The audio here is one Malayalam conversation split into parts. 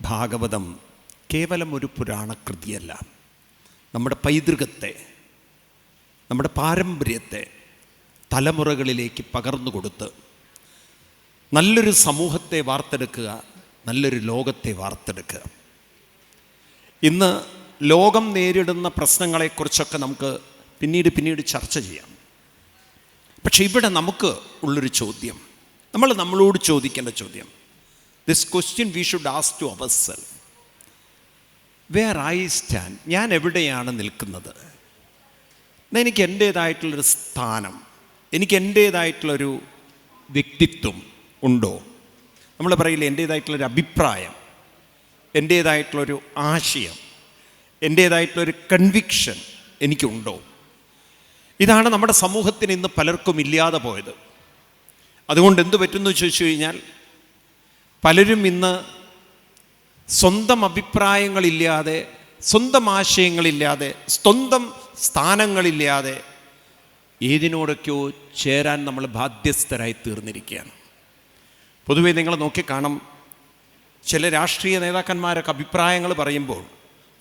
ഭാഗവതം കേവലം ഒരു പുരാണകൃതിയല്ല. നമ്മുടെ പൈതൃകത്തെ നമ്മുടെ പാരമ്പര്യത്തെ തലമുറകളിലേക്ക് പകർന്നു കൊടുത്ത് നല്ലൊരു സമൂഹത്തെ വാർത്തെടുക്കുക നല്ലൊരു ലോകത്തെ വാർത്തെടുക്കുക. ഇന്ന് ലോകം നേരിടുന്ന പ്രശ്നങ്ങളെക്കുറിച്ചൊക്കെ നമുക്ക് പിന്നീട് പിന്നീട് ചർച്ച ചെയ്യാം. പക്ഷെ ഇവിടെ നമുക്ക് ഉള്ളൊരു ചോദ്യം നമ്മൾ നമ്മളോട് ചോദിക്കേണ്ട ചോദ്യം this question we should ask to our self where I stand ഞാൻ എവിടെയാണ് നിൽക്കുന്നത്? എനിക്ക് എന്റേതായിട്ടുള്ളൊരു സ്ഥാനം എനിക്ക് എന്റേതായിട്ടുള്ളൊരു വ്യക്തിത്വം ഉണ്ടോ? നമ്മൾ പറയില്ല എന്റേതായിട്ടുള്ളൊരു അഭിപ്രായം എന്റേതായിട്ടുള്ളൊരു ആശയം എന്റേതായിട്ടുള്ളൊരു കൺവിക്ഷൻ എനിക്കുണ്ടോ? ഇതാണ് നമ്മുടെ സമൂഹത്തിന് ഇന്ന് പലർക്കും ഇല്ലാതെ പോയത്. അതുകൊണ്ട് എന്ത് പറ്റുന്നു ചോദിച്ചു കഴിഞ്ഞാൽ പലരും ഇന്ന് സ്വന്തം അഭിപ്രായങ്ങളില്ലാതെ സ്വന്തം ആശയങ്ങളില്ലാതെ സ്വന്തം സ്ഥാനങ്ങളില്ലാതെ ഏതിനോടൊക്കെയോ ചേരാൻ നമ്മൾ ബാധ്യസ്ഥരായി തീർന്നിരിക്കുകയാണ്. പൊതുവേ നിങ്ങൾ നോക്കിക്കാണും ചില രാഷ്ട്രീയ നേതാക്കന്മാരൊക്കെ അഭിപ്രായങ്ങൾ പറയുമ്പോൾ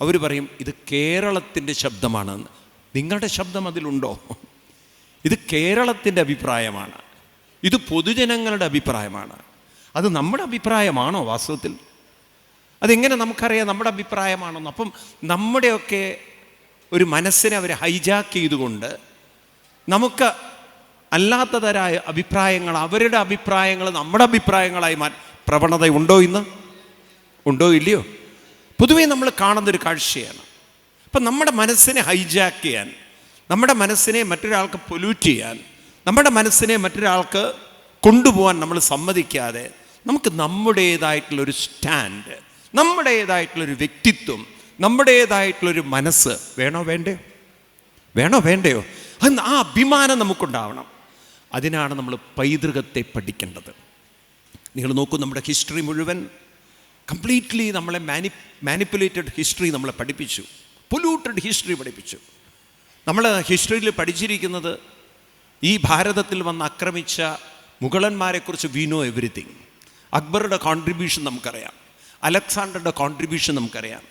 അവർ പറയും ഇത് കേരളത്തിന്റെ ശബ്ദമാണെന്ന് നിങ്ങളുടെ ശബ്ദം അതിലുണ്ടോ? ഇത് കേരളത്തിന്റെ അഭിപ്രായമാണ്. ഇത് പൊതുജനങ്ങളുടെ അഭിപ്രായമാണ്. അത് നമ്മുടെ അഭിപ്രായമാണോ വാസ്തവത്തിൽ? അതെങ്ങനെ നമുക്കറിയാം നമ്മുടെ അഭിപ്രായമാണെന്ന് അപ്പം നമ്മുടെയൊക്കെ ഒരു മനസ്സിനെ അവർ ഹൈജാക്ക് ചെയ്തുകൊണ്ട് നമുക്ക് അല്ലാത്തതരായ അഭിപ്രായങ്ങൾ അവരുടെ അഭിപ്രായങ്ങൾ നമ്മുടെ അഭിപ്രായങ്ങളായി മാ പ്രവണത ഉണ്ടോ ഇന്ന്? ഉണ്ടോ ഇല്ലയോ? പൊതുവേ നമ്മൾ കാണുന്നൊരു കാഴ്ചയാണ്. അപ്പം നമ്മുടെ മനസ്സിനെ ഹൈജാക്ക് ചെയ്യാൻ നമ്മുടെ മനസ്സിനെ മറ്റൊരാൾക്ക് പൊല്യൂട്ട് ചെയ്യാൻ നമ്മുടെ മനസ്സിനെ മറ്റൊരാൾക്ക് കൊണ്ടുപോകാൻ നമ്മൾ സമ്മതിക്കാതെ നമുക്ക് നമ്മുടേതായിട്ടുള്ളൊരു സ്റ്റാൻഡ് നമ്മുടേതായിട്ടുള്ളൊരു വ്യക്തിത്വം നമ്മുടേതായിട്ടുള്ളൊരു മനസ്സ് വേണോ വേണ്ടയോ വേണോ വേണ്ടയോ? ആ അഭിമാനം നമുക്കുണ്ടാവണം. അതിനാണ് നമ്മൾ പൈതൃകത്തെ പഠിക്കേണ്ടത്. നിങ്ങൾ നോക്കൂ നമ്മുടെ ഹിസ്റ്ററി മുഴുവൻ കംപ്ലീറ്റ്ലി നമ്മളെ മാനി മാനിപ്പുലേറ്റഡ് ഹിസ്റ്ററി നമ്മളെ പഠിപ്പിച്ചു. പൊല്യൂട്ടഡ് ഹിസ്റ്ററി പഠിപ്പിച്ചു. നമ്മൾ ഹിസ്റ്ററിയിൽ പഠിച്ചിരിക്കുന്നത് ഈ ഭാരതത്തിൽ വന്ന് ആക്രമിച്ച മുഗളന്മാരെക്കുറിച്ച് വി നോ എവറിത്തിങ് അക്ബറുടെ കോൺട്രിബ്യൂഷൻ നമുക്കറിയാം. അലക്സാണ്ടറുടെ കോൺട്രിബ്യൂഷൻ നമുക്കറിയാം.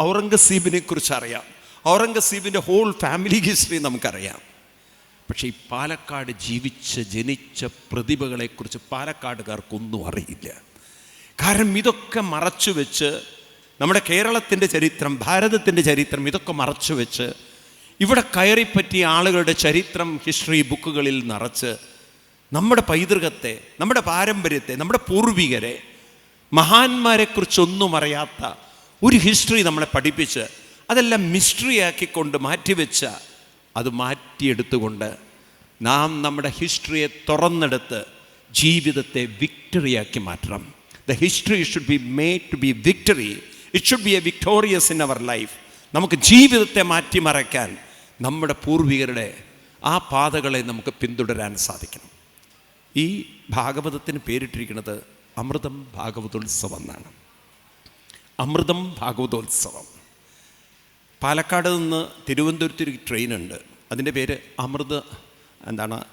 ഔറംഗസീബിനെ കുറിച്ച് അറിയാം. ഔറംഗസീബിന്റെ ഹോൾ ഫാമിലി ഹിസ്റ്ററി നമുക്കറിയാം. പക്ഷേ ഈ പാലക്കാട് ജീവിച്ച ജനിച്ച പ്രതിഭകളെക്കുറിച്ച് പാലക്കാടുകാർക്കൊന്നും അറിയില്ല. കാരണം ഇതൊക്കെ മറച്ചു വെച്ച് നമ്മുടെ കേരളത്തിന്റെ ചരിത്രം ഭാരതത്തിന്റെ ചരിത്രം ഇതൊക്കെ മറച്ചു വെച്ച് ഇവിടെ കയറിപ്പറ്റിയ ആളുകളുടെ ചരിത്രം ഹിസ്റ്ററി ബുക്കുകളിൽ നിറച്ച് നമ്മുടെ പൈതൃകത്തെ നമ്മുടെ പാരമ്പര്യത്തെ നമ്മുടെ പൂർവികരെ മഹാന്മാരെക്കുറിച്ചൊന്നും അറിയാത്ത ഒരു ഹിസ്റ്ററി നമ്മളെ പഠിപ്പിച്ച് അതെല്ലാം മിസ്റ്ററിയാക്കിക്കൊണ്ട് മാറ്റിവെച്ച അത് മാറ്റിയെടുത്തുകൊണ്ട് നാം നമ്മുടെ ഹിസ്റ്ററിയെ തുറന്നെടുത്ത് ജീവിതത്തെ വിക്ടറിയാക്കി മാറ്റണം. The history should be made to be victory it should be a victorious in our life നമുക്ക് ജീവിതത്തെ മാറ്റിമറയ്ക്കാൻ നമ്മുടെ പൂർവികരുടെ ആ പാതകളെ നമുക്ക് പിന്തുടരാൻ സാധിക്കണം. ഈ ഭാഗവതത്തിന് പേരിട്ടിരിക്കുന്നത് അമൃതം ഭാഗവതോത്സവം എന്നാണ് അമൃതം ഭാഗവതോത്സവം. പാലക്കാട് നിന്ന് തിരുവനന്തപുരത്തൊരു ട്രെയിനുണ്ട്. അതിന്റെ പേര് അമൃത് എന്താണ്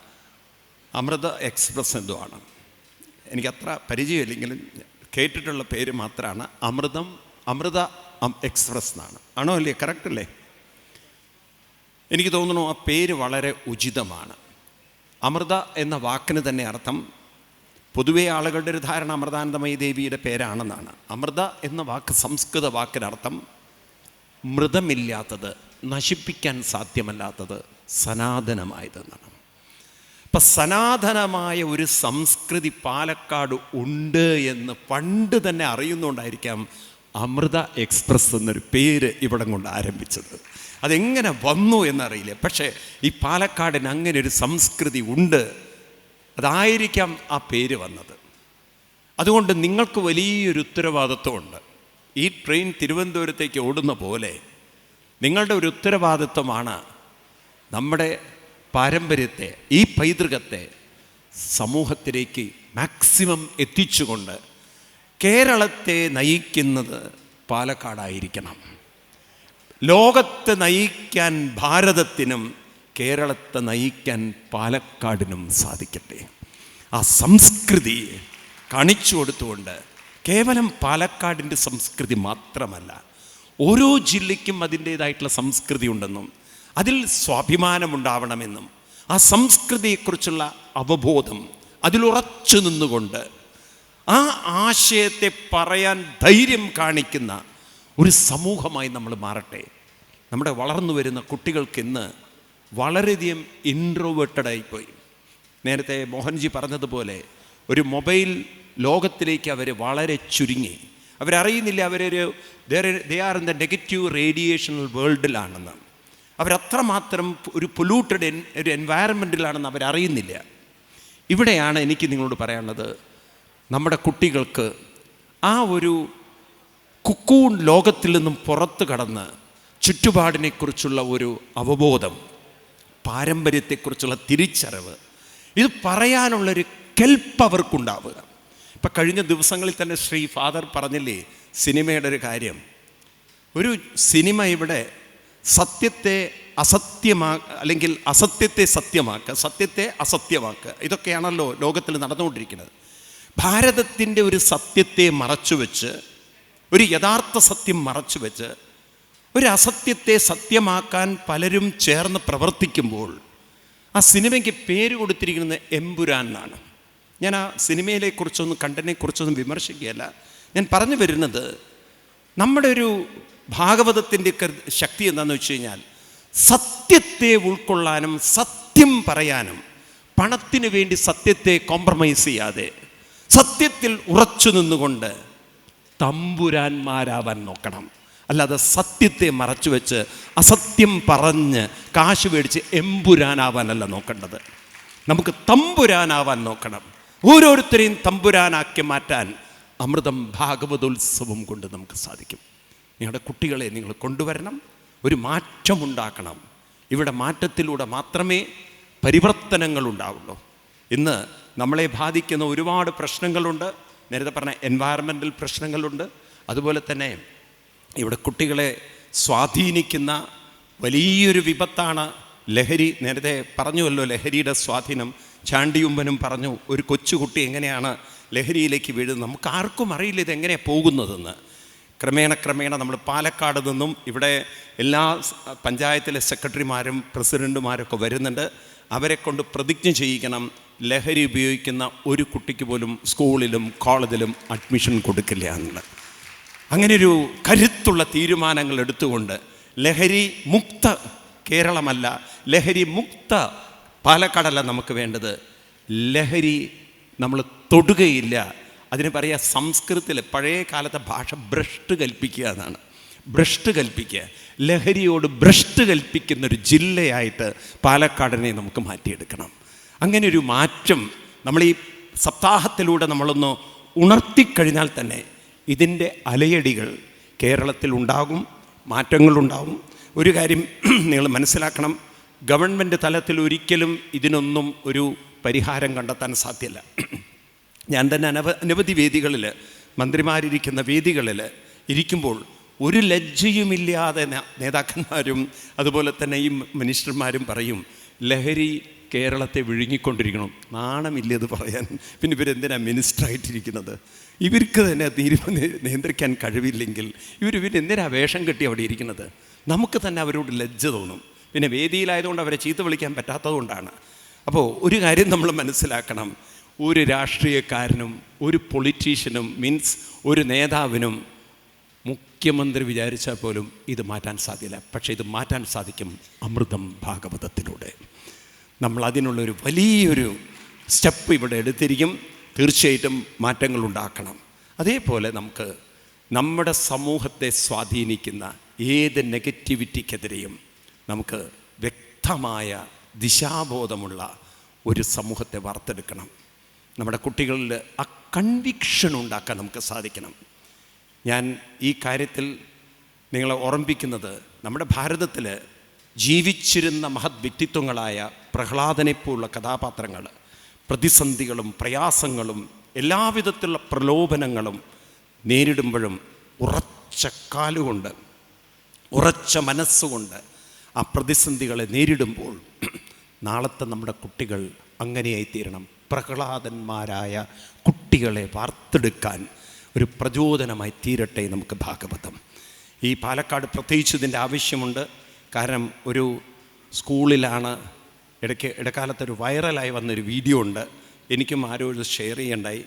അമൃത എക്സ്പ്രസ് എന്തോ ആണ് എനിക്കത്ര പരിചയമില്ലെങ്കിലും കേട്ടിട്ടുള്ള പേര് മാത്രമാണ് അമൃതം അമൃത എക്സ്പ്രസ് എന്നാണ്. ആണോ അല്ലേ കറക്റ്റ് അല്ലേ? എനിക്ക് തോന്നുന്നു ആ പേര് വളരെ ഉചിതമാണ്. അമൃത എന്ന വാക്കിന് തന്നെ അർത്ഥം പൊതുവേ ആളുകളുടെ ഒരു ധാരണ അമൃതാനന്ദമയി ദേവിയുടെ പേരാണെന്നാണ്. അമൃത എന്ന വാക്ക് സംസ്കൃത വാക്കിനർത്ഥം മൃതമില്ലാത്തത് നശിപ്പിക്കാൻ സാധ്യമല്ലാത്തത് സനാതനമായതെന്നാണ്. അപ്പം സനാതനമായ ഒരു സംസ്കൃതി പാലക്കാട് ഉണ്ട് എന്ന് പണ്ട് തന്നെ അറിയുന്നുണ്ടായിരിക്കാം അമൃത എക്സ്പ്രസ് എന്നൊരു പേര് ഇവിടം കൊണ്ട് ആരംഭിച്ചത്. അതെങ്ങനെ വന്നു എന്നറിയില്ല. പക്ഷേ ഈ പാലക്കാടിന് അങ്ങനെ ഒരു സംസ്കൃതി ഉണ്ട്. അതായിരിക്കാം ആ പേര് വന്നത്. അതുകൊണ്ട് നിങ്ങൾക്ക് വലിയൊരു ഉത്തരവാദിത്വമുണ്ട്. ഈ ട്രെയിൻ തിരുവനന്തപുരത്തേക്ക് ഓടുന്ന പോലെ നിങ്ങളുടെ ഒരു ഉത്തരവാദിത്വമാണ് നമ്മുടെ പാരമ്പര്യത്തെ ഈ പൈതൃകത്തെ സമൂഹത്തിലേക്ക് മാക്സിമം എത്തിച്ചുകൊണ്ട് കേരളത്തെ നയിക്കുന്നത് പാലക്കാടായിരിക്കണം. ലോകത്തെ നയിക്കാൻ ഭാരതത്തിനും കേരളത്തെ നയിക്കാൻ പാലക്കാടിനും സാധിക്കട്ടെ. ആ സംസ്കൃതി കാണിച്ചു കൊടുത്തുകൊണ്ട് കേവലം പാലക്കാടിന്റെ സംസ്കൃതി മാത്രമല്ല ഓരോ ജില്ലയ്ക്കും അതിന്റേതായിട്ടുള്ള സംസ്കൃതി ഉണ്ടെന്നും അതിൽ സ്വാഭിമാനമുണ്ടാവണമെന്നും ആ സംസ്കൃതിയെക്കുറിച്ചുള്ള അവബോധം അതിലുറച്ചു നിന്നുകൊണ്ട് ആ ആശയത്തെ പറയാൻ ധൈര്യം കാണിക്കുന്ന ഒരു സമൂഹമായി നമ്മൾ മാറട്ടെ. നമ്മുടെ വളർന്നു വരുന്ന കുട്ടികൾക്ക് ഇന്ന് വളരെയധികം ഇൻട്രോവേർട്ടഡ് പോയി. നേരത്തെ മോഹൻജി പറഞ്ഞതുപോലെ ഒരു മൊബൈൽ ലോകത്തിലേക്ക് അവർ വളരെ ചുരുങ്ങി. അവരറിയുന്നില്ല അവരൊരു they are in the negative radiational വേൾഡിലാണെന്ന് അവരത്രമാത്രം ഒരു പൊല്യൂട്ടഡ് ഒരു എൻവയറമെന്റിലാണെന്ന് അവരറിയുന്നില്ല. ഇവിടെയാണ് എനിക്ക് നിങ്ങളോട് പറയാനുള്ളത്. നമ്മുടെ കുട്ടികൾക്ക് ആ ഒരു കുക്കൂൺ ലോകത്തിൽ നിന്നും പുറത്തു കടന്ന് ചുറ്റുപാടിനെക്കുറിച്ചുള്ള ഒരു അവബോധം പാരമ്പര്യത്തെക്കുറിച്ചുള്ള തിരിച്ചറിവ് ഇത് പറയാനുള്ളൊരു കെൽപ്പ് അവർക്കുണ്ടാവുക. ഇപ്പം കഴിഞ്ഞ ദിവസങ്ങളിൽ തന്നെ ശ്രീ ഫാദർ പറഞ്ഞില്ലേ സിനിമയുടെ ഒരു കാര്യം. ഒരു സിനിമ ഇവിടെ സത്യത്തെ അസത്യമാ അല്ലെങ്കിൽ അസത്യത്തെ സത്യമാക്കുക സത്യത്തെ അസത്യമാക്കുക ഇതൊക്കെയാണല്ലോ ലോകത്തിൽ നടന്നുകൊണ്ടിരിക്കുന്നത്. ഭാരതത്തിന്റെ ഒരു സത്യത്തെ മറച്ചു വെച്ച് ഒരു യഥാർത്ഥ സത്യം മറച്ചു വെച്ച് ഒരു അസത്യത്തെ സത്യമാക്കാൻ പലരും ചേർന്ന് പ്രവർത്തിക്കുമ്പോൾ ആ സിനിമയ്ക്ക് പേര് കൊടുത്തിരിക്കുന്നത് എമ്പുരാൻ എന്നാണ്. ഞാൻ ആ സിനിമയിലെ കുറിച്ചൊന്നും കണ്ടനെ കുറിച്ചൊന്നും വിമർശിക്കുകയല്ല. ഞാൻ പറഞ്ഞു വരുന്നത് നമ്മുടെ ഒരു ഭാഗവതത്തിന്റെ ശക്തി എന്താണെന്ന് വെച്ച് കഴിഞ്ഞാൽ സത്യത്തെ ഉൾക്കൊള്ളാനും സത്യം പറയാനും പണത്തിന് വേണ്ടി സത്യത്തെ കോംപ്രമൈസ് ചെയ്യാതെ സത്യത്തിൽ ഉറച്ചു നിന്നുകൊണ്ട് തമ്പുരാന്മാരാവാൻ നോക്കണം. അല്ലാതെ സത്യത്തെ മറച്ചു വെച്ച് അസത്യം പറഞ്ഞ് കാശ് മേടിച്ച് എമ്പുരാനാവാനല്ല നോക്കേണ്ടത്. നമുക്ക് തമ്പുരാനാവാൻ നോക്കണം. ഓരോരുത്തരെയും തമ്പുരാനാക്കി മാറ്റാൻ അമൃതം ഭാഗവതോത്സവം കൊണ്ട് നമുക്ക് സാധിക്കും. നിങ്ങളുടെ കുട്ടികളെ നിങ്ങൾ കൊണ്ടുവരണം. ഒരു മാറ്റമുണ്ടാക്കണം. ഇവിടെ മാറ്റത്തിലൂടെ മാത്രമേ പരിവർത്തനങ്ങൾ ഉണ്ടാവുള്ളൂ. ഇന്ന് നമ്മളെ ബാധിക്കുന്ന ഒരുപാട് പ്രശ്നങ്ങളുണ്ട്. നേരത്തെ പറഞ്ഞ എൻവയറമെന്റൽ പ്രശ്നങ്ങളുണ്ട്. അതുപോലെ തന്നെ ഇവിടെ കുട്ടികളെ സ്വാധീനിക്കുന്ന വലിയൊരു വിപത്താണ് ലഹരി. നേരത്തെ പറഞ്ഞുവല്ലോ ലഹരിയുടെ സ്വാധീനം. ചാണ്ടിയുമ്പനും പറഞ്ഞു ഒരു കൊച്ചുകുട്ടി എങ്ങനെയാണ് ലഹരിയിലേക്ക് വീഴുന്നത്? നമുക്ക് ആർക്കും അറിയില്ല ഇതെങ്ങനെയാണ് പോകുന്നതെന്ന്. ക്രമേണ ക്രമേണ നമ്മൾ പാലക്കാട് നിന്നും ഇവിടെ എല്ലാ പഞ്ചായത്തിലെ സെക്രട്ടറിമാരും പ്രസിഡന്റുമാരൊക്കെ വരുന്നുണ്ട്. അവരെ കൊണ്ട് പ്രതിജ്ഞ ചെയ്യിക്കണം. ലഹരി ഉപയോഗിക്കുന്ന ഒരു കുട്ടിക്ക് പോലും സ്കൂളിലും കോളേജിലും അഡ്മിഷൻ കൊടുക്കില്ല എന്നുള്ളത് അങ്ങനെ ഒരു കരുത്തുള്ള തീരുമാനങ്ങൾ എടുത്തുകൊണ്ട് ലഹരി മുക്ത കേരളമല്ല ലഹരി മുക്ത പാലക്കാടല്ല നമുക്ക് വേണ്ടത്. ലഹരി നമ്മൾ തൊടുകയില്ല. അതിന് പറയുക സംസ്കൃതത്തിൽ പഴയ കാലത്തെ ഭാഷ ഭ്രഷ്ട് കൽപ്പിക്കുക എന്നാണ്. ഭ്രഷ്ട് കൽപ്പിക്കുക. ലഹരിയോട് ഭ്രഷ്ട് കൽപ്പിക്കുന്നൊരു ജില്ലയായിട്ട് പാലക്കാടിനെ നമുക്ക് മാറ്റിയെടുക്കണം. അങ്ങനെ ഒരു മാറ്റം നമ്മൾ ഈ സപ്താഹത്തിലൂടെ നമ്മളൊന്ന് ഉണർത്തിക്കഴിഞ്ഞാൽ തന്നെ ഇതിന്റെ അലയടികൾ കേരളത്തിൽ ഉണ്ടാകും മാറ്റങ്ങളുണ്ടാകും. ഒരു കാര്യം നിങ്ങൾ മനസ്സിലാക്കണം ഗവൺമെന്റ് തലത്തിൽ ഒരിക്കലും ഇതിനൊന്നും ഒരു പരിഹാരം കണ്ടെത്താൻ സാധ്യല്ല. ഞാൻ തന്നെ അനവ അനവധി വേദികളിൽ മന്ത്രിമാരിരിക്കുന്ന വേദികളിൽ ഇരിക്കുമ്പോൾ ഒരു ലജ്ജയുമില്ലാതെ നേതാക്കന്മാരും അതുപോലെ തന്നെ ഈ മിനിസ്റ്റർമാരും പറയും ലഹരി കേരളത്തെ വിഴുങ്ങിക്കൊണ്ടിരിക്കണം. നാണമില്ലത് പറയാൻ. പിന്നെ ഇവരെന്തിനാ മിനിസ്റ്ററായിട്ടിരിക്കുന്നത്? ഇവർക്ക് തന്നെ തീരുമാനം നിയന്ത്രിക്കാൻ കഴിവില്ലെങ്കിൽ ഇവർ ഇവരെന്തിനാ വേഷം കെട്ടി അവിടെ ഇരിക്കുന്നത്? നമുക്ക് തന്നെ അവരോട് ലജ്ജ തോന്നും. പിന്നെ വേദിയിലായതുകൊണ്ട് അവരെ ചീത്ത വിളിക്കാൻ പറ്റാത്തതുകൊണ്ടാണ്. അപ്പോൾ ഒരു കാര്യം നമ്മൾ മനസ്സിലാക്കണം. ഒരു രാഷ്ട്രീയക്കാരനും ഒരു പൊളിറ്റീഷ്യനും മീൻസ് ഒരു നേതാവിനും മുഖ്യമന്ത്രി വിചാരിച്ചാൽ പോലും ഇത് മാറ്റാൻ സാധ്യല്ല. പക്ഷേ ഇത് മാറ്റാൻ സാധിക്കും അമൃതം ഭാഗവതത്തിലൂടെ. നമ്മൾ അതിനുള്ളൊരു വലിയൊരു സ്റ്റെപ്പ് ഇവിടെ എടുത്തിരിക്കും. തീർച്ചയായിട്ടും മാറ്റങ്ങൾ ഉണ്ടാക്കണം അതേപോലെ നമുക്ക് നമ്മുടെ സമൂഹത്തെ സ്വാധീനിക്കുന്ന ഏത് നെഗറ്റിവിറ്റിക്കെതിരെയും നമുക്ക് വ്യക്തമായ ദിശാബോധമുള്ള ഒരു സമൂഹത്തെ വാർത്തെടുക്കണം. നമ്മുടെ കുട്ടികളിൽ ആ കൺവിക്ഷൻ ഉണ്ടാക്കാൻ നമുക്ക് സാധിക്കണം. ഞാൻ ഈ കാര്യത്തിൽ നിങ്ങളെ ഓർമ്മിപ്പിക്കുന്നത് നമ്മുടെ ഭാരതത്തിൽ ജീവിച്ചിരുന്ന മഹത് വ്യക്തിത്വങ്ങളായ പ്രഹ്ലാദനെപ്പോലുള്ള കഥാപാത്രങ്ങൾ പ്രതിസന്ധികളും പ്രയാസങ്ങളും എല്ലാവിധത്തിലുള്ള പ്രലോഭനങ്ങളും നേരിടുമ്പോഴും ഉറച്ച കാലുകൊണ്ട് ഉറച്ച മനസ്സുകൊണ്ട് ആ പ്രതിസന്ധികളെ നേരിടുമ്പോൾ നാളത്തെ നമ്മുടെ കുട്ടികൾ അങ്ങനെയായിത്തീരണം. പ്രഹ്ലാദന്മാരായ കുട്ടികളെ വാർത്തെടുക്കാൻ ഒരു പ്രചോദനമായി തീരട്ടെ നമുക്ക് ഭാഗവതം. ഈ പാലക്കാട് പ്രത്യേകിച്ച് ഇതിന്റെ ആവശ്യമുണ്ട്. കാരണം ഒരു സ്കൂളിലാണ് ഇടയ്ക്ക് ഇടക്കാലത്ത് ഒരു വൈറലായി വന്നൊരു വീഡിയോ ഉണ്ട്. എനിക്കും ആരോ ഇത് ഷെയർ ചെയ്യണ്ടായി.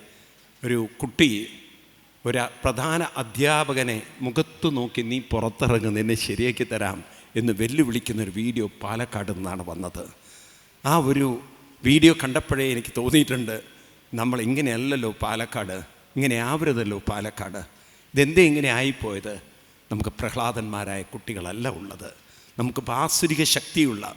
ഒരു കുട്ടി ഒരു പ്രധാന അധ്യാപകനെ മുഖത്ത് നോക്കി നീ പുറത്തിറങ്ങുന്ന നിന്നെ ശരിയാക്കി തരാം എന്ന് വെല്ലുവിളിക്കുന്ന ഒരു വീഡിയോ പാലക്കാട് നിന്നാണ് വന്നത്. ആ ഒരു വീഡിയോ കണ്ടപ്പോഴേ എനിക്ക് തോന്നിയിട്ടുണ്ട് നമ്മൾ ഇങ്ങനെയല്ലല്ലോ പാലക്കാട് ഇങ്ങനെ ആവരുതല്ലോ പാലക്കാട്. ഇതെന്തേ ഇങ്ങനെ ആയിപ്പോയത്? നമുക്ക് പ്രഹ്ലാദന്മാരായ കുട്ടികളല്ല ഉള്ളത്. നമുക്ക് ആസുരിക ശക്തിയുള്ള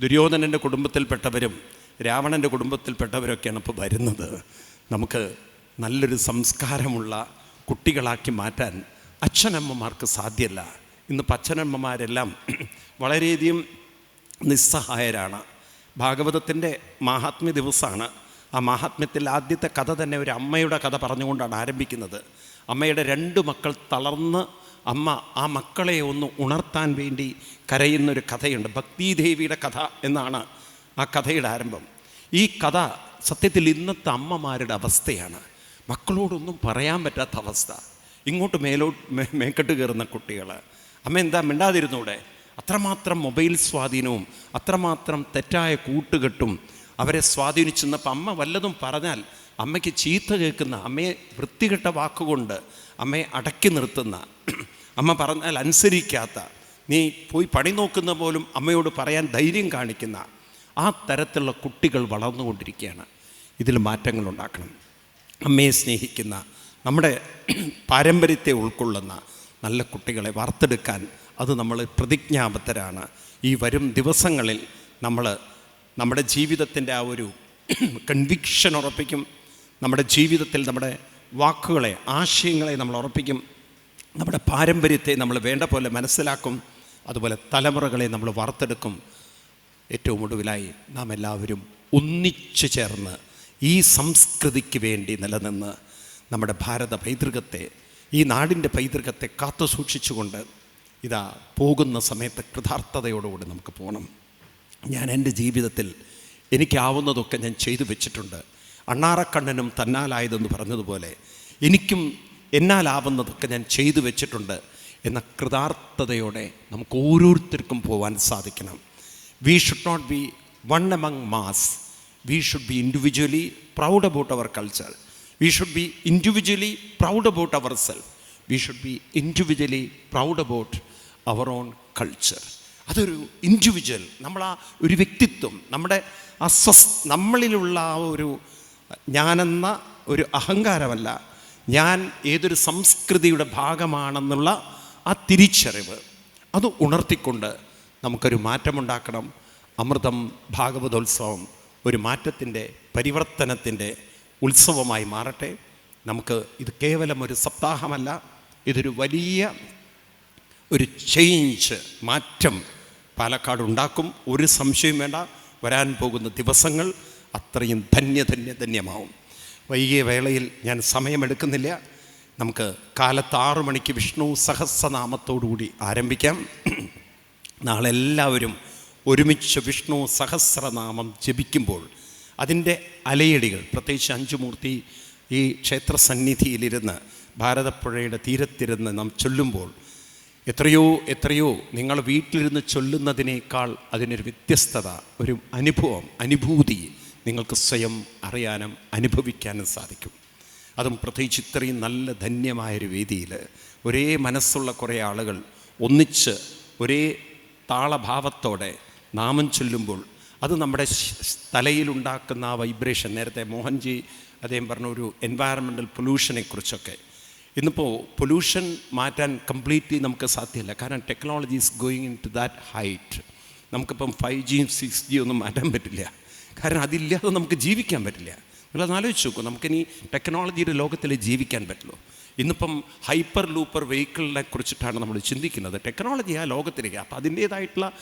ദുര്യോധനന്റെ കുടുംബത്തിൽപ്പെട്ടവരും രാവണന്റെ കുടുംബത്തിൽപ്പെട്ടവരൊക്കെയാണ് ഇപ്പോൾ വരുന്നത്. നമുക്ക് നല്ലൊരു സംസ്കാരമുള്ള കുട്ടികളാക്കി മാറ്റാൻ അച്ഛനമ്മമാർക്ക് സാധ്യമല്ല ഇന്നിപ്പോൾ അച്ഛനമ്മമാരെല്ലാം വളരെയധികം നിസ്സഹായരാണ്. ഭാഗവതത്തിന്റെ മഹാത്മ്യ ദിവസമാണ് ആ മഹാത്മ്യത്തിൽ ആദ്യത്തെ കഥ തന്നെ ഒരു അമ്മയുടെ കഥ പറഞ്ഞുകൊണ്ടാണ് ആരംഭിക്കുന്നത്. അമ്മയുടെ രണ്ട് മക്കൾ തളർന്ന് അമ്മ ആ മക്കളെ ഒന്ന് ഉണർത്താൻ വേണ്ടി കരയുന്നൊരു കഥയുണ്ട്. ഭക്തിദേവിയുടെ കഥ എന്നാണ് ആ കഥയുടെ ആരംഭം. ഈ കഥ സത്യത്തിൽ ഇന്നത്തെ അമ്മമാരുടെ അവസ്ഥയാണ്. മക്കളോടൊന്നും പറയാൻ പറ്റാത്ത അവസ്ഥ. ഇങ്ങോട്ട് മേലോ മേക്കെട്ട് കയറുന്ന കുട്ടികൾ അമ്മ എന്താ മിണ്ടാതിരുന്നൂടെ അത്രമാത്രം മൊബൈൽ സ്വാധീനവും അത്രമാത്രം തെറ്റായ കൂട്ടുകെട്ടും അവരെ സ്വാധീനിച്ചെന്നപ്പോൾ അമ്മ വല്ലതും പറഞ്ഞാൽ അമ്മയ്ക്ക് ചീത്ത കേൾക്കുന്ന അമ്മയെ വൃത്തികെട്ട വാക്കുകൊണ്ട് അമ്മയെ അടക്കി നിർത്തുന്ന അമ്മ പറഞ്ഞാൽ അനുസരിക്കാത്ത നീ പോയി പണി നോക്കുന്ന പോലും അമ്മയോട് പറയാൻ ധൈര്യം കാണിക്കുന്ന ആ തരത്തിലുള്ള കുട്ടികൾ വളർന്നുകൊണ്ടിരിക്കുകയാണ്. ഇതിൽ മാറ്റങ്ങൾ ഉണ്ടാക്കണം. അമ്മയെ സ്നേഹിക്കുന്ന നമ്മുടെ പാരമ്പര്യത്തെ ഉൾക്കൊള്ളുന്ന നല്ല കുട്ടികളെ വാർത്തെടുക്കാൻ അത് നമ്മൾ പ്രതിജ്ഞാബദ്ധരാണ്. ഈ വരും ദിവസങ്ങളിൽ നമ്മൾ നമ്മുടെ ജീവിതത്തിന്റെ ആ ഒരു കൺവിക്ഷൻ ഉറപ്പിക്കും. നമ്മുടെ ജീവിതത്തിൽ നമ്മുടെ വാക്കുകളെ ആശയങ്ങളെ നമ്മൾ ഉറപ്പിക്കും. നമ്മുടെ പാരമ്പര്യത്തെ നമ്മൾ വേണ്ട പോലെ മനസ്സിലാക്കും. അതുപോലെ തലമുറകളെ നമ്മൾ വാർത്തെടുക്കും. ഏറ്റവും ഒടുവിലായി നാം എല്ലാവരും ഒന്നിച്ചു ചേർന്ന് ഈ സംസ്കൃതിക്ക് വേണ്ടി നിലനിന്ന് നമ്മുടെ ഭാരത പൈതൃകത്തെ ഈ നാടിന്റെ പൈതൃകത്തെ കാത്തു സൂക്ഷിച്ചുകൊണ്ട് ഇതാ പോകുന്ന സമയത്ത് കൃതാർത്ഥതയോടുകൂടി നമുക്ക് പോകണം. ഞാൻ എന്റെ ജീവിതത്തിൽ എനിക്കാവുന്നതൊക്കെ ഞാൻ ചെയ്തു വെച്ചിട്ടുണ്ട്. അണ്ണാറക്കണ്ണനും തന്നാലായതെന്ന് പറഞ്ഞതുപോലെ എനിക്കും എന്നാലാവുന്നതൊക്കെ ഞാൻ ചെയ്തു വെച്ചിട്ടുണ്ട് എന്ന കൃതാർത്ഥതയോടെ നമുക്ക് ഓരോരുത്തർക്കും പോകാൻ സാധിക്കണം. We should not be one among mass we should be individually proud about our culture we should be individually proud about our self we should be individually proud about our own culture അതൊരു ഇൻഡിവിജ്വൽ നമ്മൾ ആ ഒരു വ്യക്തിത്വം നമ്മുടെ ആ സ്വസ് നമ്മളിലുള്ള ആ ഒരു ഞാനെന്ന ഒരു അഹങ്കാരമല്ല. ഞാൻ ഏതൊരു സംസ്കൃതിയുടെ ഭാഗമാണെന്നുള്ള ആ തിരിച്ചറിവ് അത് ഉണർത്തിക്കൊണ്ട് നമുക്കൊരു മാറ്റമുണ്ടാക്കണം. അമൃതം ഭാഗവതോത്സവം ഒരു മാറ്റത്തിന്റെ പരിവർത്തനത്തിന്റെ ഉത്സവമായി മാറട്ടെ. നമുക്ക് ഇത് കേവലം ഒരു സപ്താഹമല്ല ഇതൊരു വലിയ ഒരു ചേഞ്ച് മാറ്റം പാലക്കാട് ഉണ്ടാക്കും ഒരു സംശയം വേണ്ട വരാൻ പോകുന്ന ദിവസങ്ങൾ അത്രയും ധന്യ ധന്യ ധന്യമാവും. വൈകിയ വേളയിൽ ഞാൻ സമയമെടുക്കുന്നില്ല. നമുക്ക് കാലത്ത് ആറു മണിക്ക് വിഷ്ണു സഹസ്രനാമത്തോടുകൂടി ആരംഭിക്കാം. നാളെ എല്ലാവരും ഒരുമിച്ച് വിഷ്ണു സഹസ്രനാമം ജപിക്കുമ്പോൾ അതിന്റെ അലയടികൾ പ്രത്യേകിച്ച് അഞ്ചുമൂർത്തി ഈ ക്ഷേത്ര സന്നിധിയിലിരുന്ന് ഭാരതപ്പുഴയുടെ തീരത്തിരുന്ന് നാം ചൊല്ലുമ്പോൾ എത്രയോ എത്രയോ നിങ്ങൾ വീട്ടിലിരുന്ന് ചൊല്ലുന്നതിനേക്കാൾ അതിനൊരു വ്യത്യസ്തത ഒരു അനുഭവം അനുഭൂതി നിങ്ങൾക്ക് സ്വയം അറിയാനും അനുഭവിക്കാനും സാധിക്കും. അതും പ്രത്യേകിച്ച് ഇത്രയും നല്ല ധന്യമായൊരു വേദിയിൽ ഒരേ മനസ്സുള്ള കുറേ ആളുകൾ ഒന്നിച്ച് ഒരേ താളഭാവത്തോടെ നാമം ചൊല്ലുമ്പോൾ അത് നമ്മുടെ തലയിലുണ്ടാക്കുന്ന ആ വൈബ്രേഷൻ നേരത്തെ മോഹൻജി അദ്ദേഹം പറഞ്ഞ ഒരു എൻവയറമെന്റൽ പൊല്യൂഷനെക്കുറിച്ചൊക്കെ ഇന്നിപ്പോൾ പൊല്യൂഷൻ മാറ്റാൻ കംപ്ലീറ്റ്ലി നമുക്ക് സാധ്യമല്ല കാരണം technology is going into that height നമുക്കിപ്പം ഫൈവ് ജിയും സിക്സ് ജിയും ഒന്നും മാറ്റാൻ പറ്റില്ല. കാരണം അതില്ലാതെ നമുക്ക് ജീവിക്കാൻ പറ്റില്ല. നിങ്ങളത് ആലോചിച്ച് നോക്കൂ. നമുക്കിനി ടെക്നോളജിയുടെ ലോകത്തിൽ ജീവിക്കാൻ പറ്റുള്ളൂ. ഇന്നിപ്പം ഹൈപ്പർ ലൂപ്പർ വെഹിക്കിളിനെ കുറിച്ചിട്ടാണ് നമ്മൾ ചിന്തിക്കുന്നത്. ടെക്നോളജി ആ ലോകത്തിലേക്ക് അപ്പോൾ അതിന്റേതായിട്ടുള്ള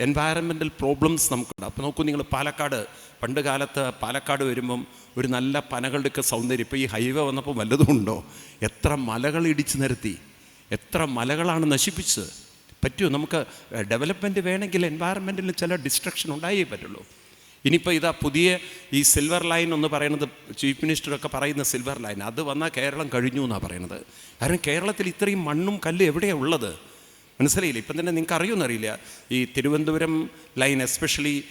എൻവയറമെന്റൽ പ്രോബ്ലംസ് നമുക്കുണ്ട്. അപ്പോൾ നോക്കൂ നിങ്ങൾ പാലക്കാട് പണ്ട് കാലത്ത് പാലക്കാട് വരുമ്പം ഒരു നല്ല പനകളുടെയൊക്കെ സൗന്ദര്യം. ഇപ്പോൾ ഈ ഹൈവേ വന്നപ്പോൾ വല്ലതും ഉണ്ടോ? എത്ര മലകൾ ഇടിച്ചു നിരത്തി. എത്ര മലകളാണ് നശിപ്പിച്ചത്. പറ്റുമോ? നമുക്ക് ഡെവലപ്മെന്റ് വേണമെങ്കിൽ എൻവയറമെന്റിൽ ചില ഡിസ്ട്രക്ഷൻ ഉണ്ടായേ പറ്റുള്ളൂ. ഇനിയിപ്പോൾ ഇതാ പുതിയ ഈ സിൽവർ ലൈൻ എന്ന് പറയുന്നത് ചീഫ് മിനിസ്റ്ററൊക്കെ പറയുന്ന സിൽവർ ലൈൻ അത് വന്നാൽ കേരളം കഴിഞ്ഞു എന്നാണ് പറയുന്നത്. കാരണം കേരളത്തിൽ ഇത്രയും മണ്ണും കല്ലും എവിടെയാണ് ഉള്ളത്? മനസ്സിലായില്ല? ഇപ്പം തന്നെ നിങ്ങൾക്ക് അറിയുമെന്നറിയില്ല. ഈ തിരുവനന്തപുരം ലൈൻ എസ്പെഷ്യലി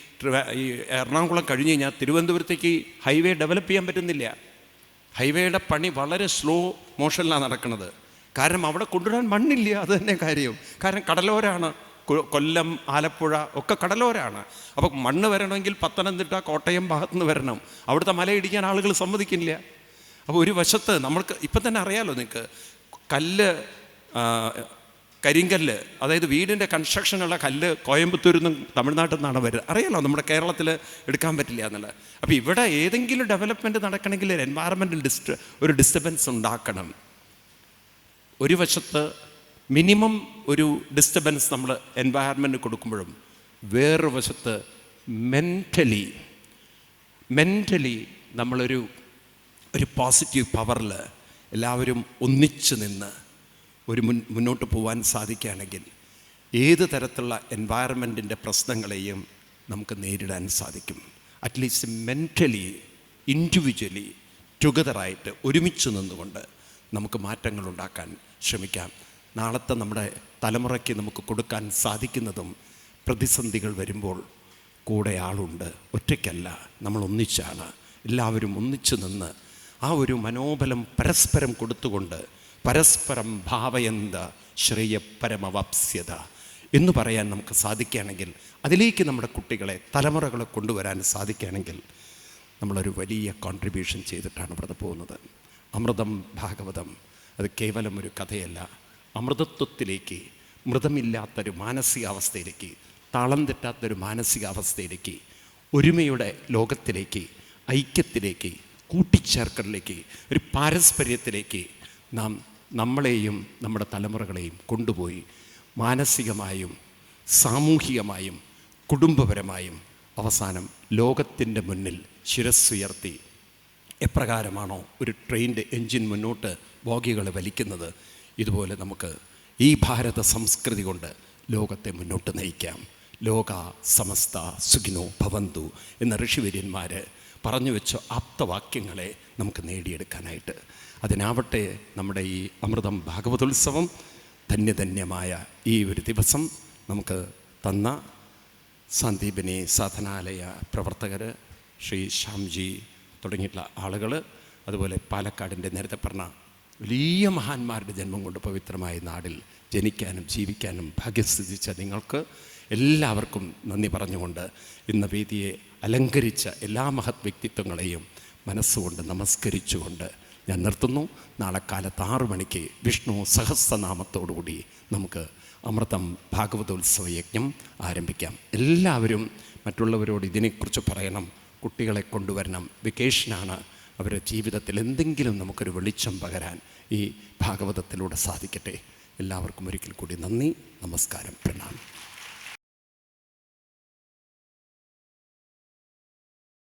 ഈ എറണാകുളം കഴിഞ്ഞ് കഴിഞ്ഞാൽ തിരുവനന്തപുരത്തേക്ക് ഹൈവേ ഡെവലപ്പ് ചെയ്യാൻ പറ്റുന്നില്ല. ഹൈവേയുടെ പണി വളരെ സ്ലോ മോഷനിലാണ് നടക്കുന്നത്. കാരണം അവിടെ കൊണ്ടുവരാൻ മണ്ണില്ല. അത് തന്നെ കാര്യം. കാരണം കടലോരാണ്. കൊല്ലം ആലപ്പുഴ ഒക്കെ കടലോരാണ്. അപ്പോൾ മണ്ണ് വരണമെങ്കിൽ പത്തനംതിട്ട കോട്ടയം ഭാഗത്തുനിന്ന് വരണം. അവിടുത്തെ മലയിടിക്കാൻ ആളുകൾ സമ്മതിക്കില്ല. അപ്പോൾ ഒരു വശത്ത് നമ്മൾക്ക് ഇപ്പം തന്നെ അറിയാലോ നിങ്ങൾക്ക് കല്ല് കരിങ്കല്ല് അതായത് വീടിന്റെ കൺസ്ട്രക്ഷനുള്ള കല്ല് കോയമ്പത്തൂരിൽ നിന്നും തമിഴ്നാട്ടിൽ നിന്നാണ് വരുന്നത് അറിയാലോ നമ്മുടെ കേരളത്തിൽ എടുക്കാൻ പറ്റില്ല എന്നുള്ളത്. അപ്പോൾ ഇവിടെ ഏതെങ്കിലും ഡെവലപ്മെന്റ് നടക്കണമെങ്കിൽ എൻവയറമെന്റൽ ഡിസ്റ്റ് ഒരു ഡിസ്റ്റർബൻസ് ഉണ്ടാക്കണം. ഒരു വശത്ത് മിനിമം ഒരു ഡിസ്റ്റർബൻസ് നമ്മൾ എൻവയറമെന്റ് കൊടുക്കുമ്പോഴും വേറൊരു വശത്ത് മെന്റലി മെന്റലി നമ്മളൊരു ഒരു പോസിറ്റീവ് പവറിൽ എല്ലാവരും ഒന്നിച്ച് നിന്ന് ഒരു മുൻ മുന്നോട്ട് പോകാൻ സാധിക്കുകയാണെങ്കിൽ ഏത് തരത്തിലുള്ള എൻവയറമെന്റിന്റെ പ്രശ്നങ്ങളെയും നമുക്ക് നേരിടാൻ സാധിക്കും. അറ്റ്ലീസ്റ്റ് മെന്റലി ഇൻഡിവിജ്വലി ടുഗദറായിട്ട് ഒരുമിച്ച് നിന്നുകൊണ്ട് നമുക്ക് മാറ്റങ്ങൾ ഉണ്ടാക്കാൻ ശ്രമിക്കാം. നാളത്തെ നമ്മുടെ തലമുറയ്ക്ക് നമുക്ക് കൊടുക്കാൻ സാധിക്കുന്നതും പ്രതിസന്ധികൾ വരുമ്പോൾ കൂടെ ആളുണ്ട്. ഒറ്റയ്ക്കല്ല നമ്മൾ ഒന്നിച്ചാണ്. എല്ലാവരും ഒന്നിച്ചു നിന്ന് ആ ഒരു മനോബലം പരസ്പരം കൊടുത്തുകൊണ്ട് പരസ്പരം ഭാവയന്ത ശ്രേയപരമവാപ്സ്യത എന്ന് പറയാൻ നമുക്ക് സാധിക്കുകയാണെങ്കിൽ അതിലേക്ക് നമ്മുടെ കുട്ടികളെ തലമുറകളെ കൊണ്ടുവരാൻ സാധിക്കുകയാണെങ്കിൽ നമ്മളൊരു വലിയ കോൺട്രിബ്യൂഷൻ ചെയ്തിട്ടാണ് ഇവിടെ പോകുന്നത്. അമൃതം ഭാഗവതം അത് കേവലം ഒരു കഥയല്ല. അമൃതത്വത്തിലേക്ക് മൃതമില്ലാത്തൊരു മാനസികാവസ്ഥയിലേക്ക് താളം തെറ്റാത്തൊരു മാനസികാവസ്ഥയിലേക്ക് ഒരുമയുടെ ലോകത്തിലേക്ക് ഐക്യത്തിലേക്ക് കൂട്ടിച്ചേർക്കലിലേക്ക് ഒരു പാരസ്പര്യത്തിലേക്ക് നാം നമ്മളെയും നമ്മുടെ തലമുറകളെയും കൊണ്ടുപോയി മാനസികമായും സാമൂഹികമായും കുടുംബപരമായും അവസാനം ലോകത്തിന്റെ മുന്നിൽ ശിരസ്സുയർത്തി എപ്രകാരമാണോ ഒരു ട്രെയിനിന്റെ എൻജിൻ മുന്നോട്ട് ബോഗികൾ വലിക്കുന്നത്? ഇതുപോലെ നമുക്ക് ഈ ഭാരത സംസ്കൃതി കൊണ്ട് ലോകത്തെ മുന്നോട്ട് നയിക്കാം. ലോക സമസ്ത സുഖിനോ ഭവന്തു എന്ന ഋഷിവര്യന്മാർ പറഞ്ഞു വെച്ച ആപ്തവാക്യങ്ങളെ നമുക്ക് നേടിയെടുക്കാനായിട്ട്. അതിനാവട്ടെ നമ്മുടെ ഈ അമൃതം ഭാഗവതോത്സവം ധന്യധന്യമായ ഈ ഒരു ദിവസം നമുക്ക് തന്ന സന്ദീപിനി സാധനാലയ പ്രവർത്തകർ ശ്രീ ശ്യാംജി തുടങ്ങിയിട്ടുള്ള ആളുകൾ അതുപോലെ പാലക്കാടിന്റെ നേരത്തെ പറഞ്ഞ വലിയ മഹാന്മാരുടെ ജന്മം കൊണ്ട് പവിത്രമായ നാടിൽ ജനിക്കാനും ജീവിക്കാനും ഭാഗ്യസ്ഥിതിച്ച നിങ്ങൾക്ക് എല്ലാവർക്കും നന്ദി പറഞ്ഞുകൊണ്ട് ഇന്ന് വേദിയെ അലങ്കരിച്ച എല്ലാ മഹത് വ്യക്തിത്വങ്ങളെയും മനസ്സുകൊണ്ട് നമസ്കരിച്ചുകൊണ്ട് ഞാൻ നിർത്തുന്നു. നാളെ കാലത്ത് ആറു മണിക്ക് വിഷ്ണു സഹസ്രനാമത്തോടുകൂടി നമുക്ക് അമൃതം ഭാഗവതോത്സവ യജ്ഞം ആരംഭിക്കാം. എല്ലാവരും മറ്റുള്ളവരോട് ഇതിനെക്കുറിച്ച് പറയണം. കുട്ടികളെ കൊണ്ടുവരണം. വെക്കേഷനാണ് അവരുടെ ജീവിതത്തിൽ എന്തെങ്കിലും നമുക്കൊരു വെളിച്ചം പകരാൻ ഈ ഭാഗവതത്തിലൂടെ സാധിക്കട്ടെ. എല്ലാവർക്കും ഒരിക്കൽ കൂടി നന്ദി നമസ്കാരം പ്രണാമം.